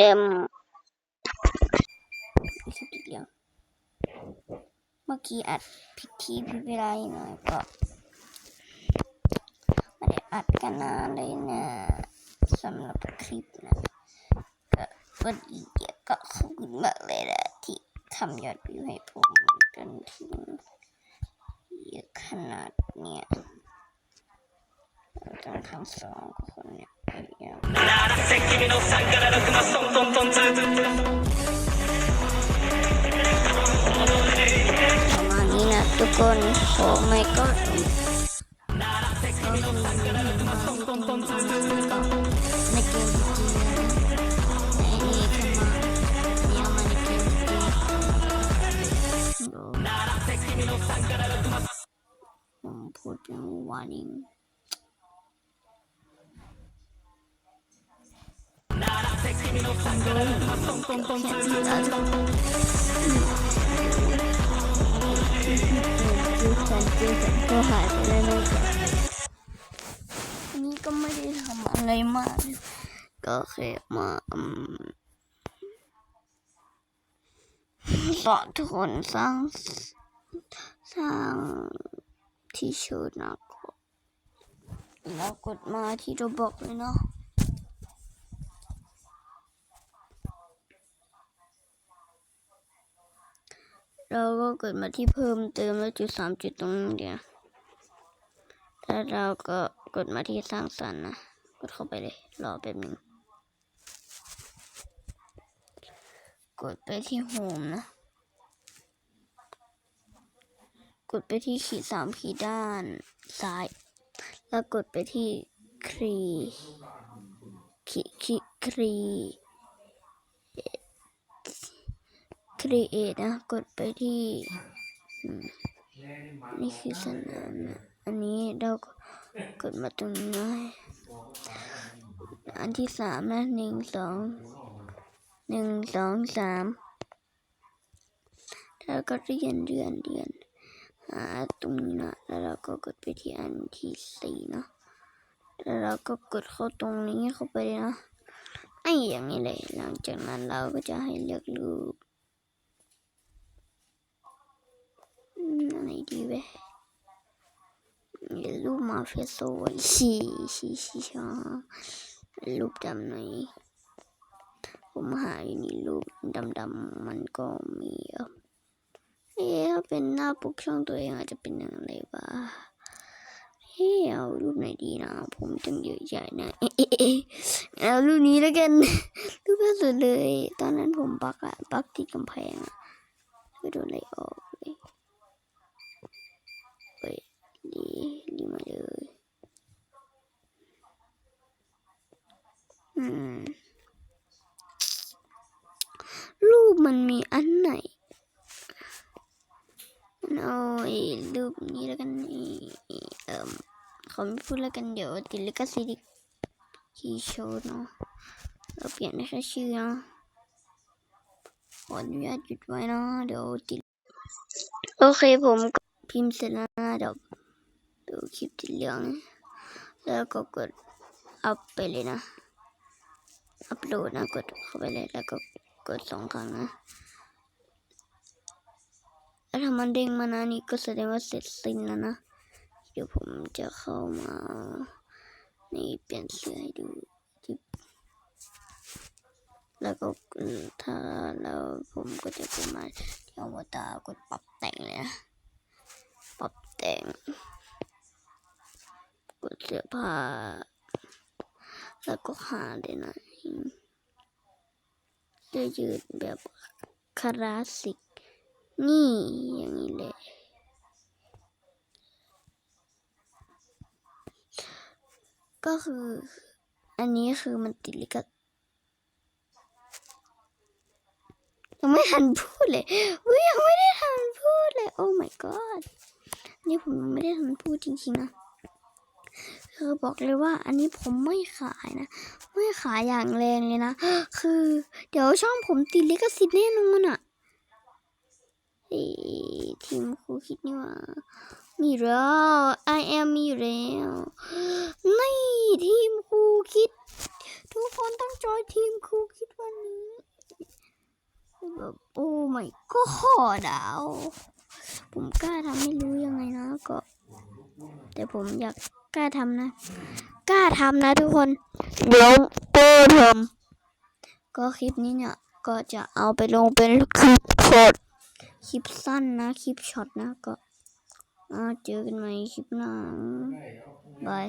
เต็มคลิปอีกแล้วเมื่อกี้อัดผิดที่ผิดเวลาหน่อยก็ไม่ได้อัดกันนานเลยนะสำหรับคลิปนะก็วันนี้ก็ขอบคุณมากเลยนะที่ทำยอดวิวให้ผมจนถึงเยอะขนาดเนี้ยทั้งทั้งสองคนเนี่ยพยายาม ประมาณนี้นะทุกคนโอ้ไม่ก็ในเกมจริงๆในนี้ทำมาเนี่ยมาในเก็หายไปแล้วนะจ๊ะอันนี้ก็ไม่ได้ทำอะไรมาก ก็แค่มาสอนทุกคนสร้างสร้างที่ชื่อนะครับแล้วกดมาที่ตัวบอกเลยเนาะ เราก็กดมาที่เพิ่มเติมแล้วจุดสามจุดตรงนี้เดียวแล้วเราก็กดมาที่สร้างสรรค์นะ กดเข้าไปเลย รอแป๊บหนึงกดไปที่โฮมนะ กดไปที่ขีดสามขีดด้านซ้าย แล้วกดไปที่ครีขีขีครี create นะ กดไปที่นี่คือสนามนะอันนี้เรากดมาตรงนี้ อันที่สามนะหนึ่งสองหนึ่งสองสามแล้วก็เรียนเรียนเรียนหาตรงนี้นะแล้วเราก็กดไปที่อันที่สี่เนาะแล้วเราก็กดเข้าตรงนี้เข้าไปเลยนะไอ้อย่างนี้เลย หลังจากนั้นเราก็จะให้เลือกรูป อื มอะไรดีเว้ยรูปมาเฟียโซชีชีชีชารูปดำหน่ผมหาอยู่นี่รูปดำดำๆมันก็มีอะเอ๊ะถ้าเป็นหน้าปกช่องตัวเองอาจจะเป็นอย่างไรบ้างเฮ้ยเอารูปไหนดีนะ ผมตั้งเยอะใหญ่นะเอ๊ะเอารูปนี้แล้วกัน รูปล่าสุดเลย ตอนนั้นผมปักอะปักที่กำแพงอะไม่โดนอะไรออกเลย ไปดีดีมาเลยอืมรูปมันมีอันไหนเอาไอ้รูปนี้แล้วกันนี่เอ่มเขาไม่พูดแล้วกันเดี๋ยวติดลิขสิทธิ์คีโชว์เนาะเราเปลี่ยนแค่ชื่อเนาะขออนุญาตหยุดไว้นะเดี๋ยวติดโอเคผม พิมพ์เสร็จแล้วนะเดี๋ยวดูคลิปที่เหลือง แล้วก็กดอัพไปเลยนะ อัพโหลดนะ กดเข้าไปเลย แล้วก็กดสองครั้งนะแล้วถ้ามันเด้งมานะนี่ก็แสดงว่าเสร็จสิ้นแล้วนะ เดี๋ยวผมจะเข้ามานี่เปลี่ยนเสื้อให้ดูจิบแล้วก็ถ้าเราผมก็จะกดมาที่อวตารกดปรับแต่งเลยนะ ปรับแต่ง กดเสื้อ ผ้าแล้วก็หาเลยนะเสื้อยืดแบบคลาสสิก นี่อย่างนี้เลยก็คือ อันนี้คือมันติดลิขสิทธิ์ยังไม่ทันพูดเลยยยังไม่ได้ทันพูดเลย โอ้ my god นี่ผมยังไม่ได้ทันพูดจริงๆนะ คือบอกเลยว่าอันนี้ผมไม่ขายนะ ไม่ขายอย่างแรงเลยนะ คือ เดี๋ยวช่องผมติดลิขสิทธิ์แน่นอนอะทีมครูคิดนี่ว่า มีแล้ว I am มีอยู่แล้วนี่ทีมครูคิด ทุกคนต้องจอยทีมครูคิดวันนี้ไม่ก็ขอดาวผมกล้าทำไม่รู้ยังไงนะก็ แต่ผมอยาก กล้าทำนะ กล้าทำนะทุกคน เดี๋ยวโป้ทำก็คลิปนี้เนี่ย ก็จะเอาไปลงเป็นคลิปช็อตคลิปสั้นนะ คลิปช็อตนะ ก็อ่าเจอกันใหม่คลิปหน้าบาย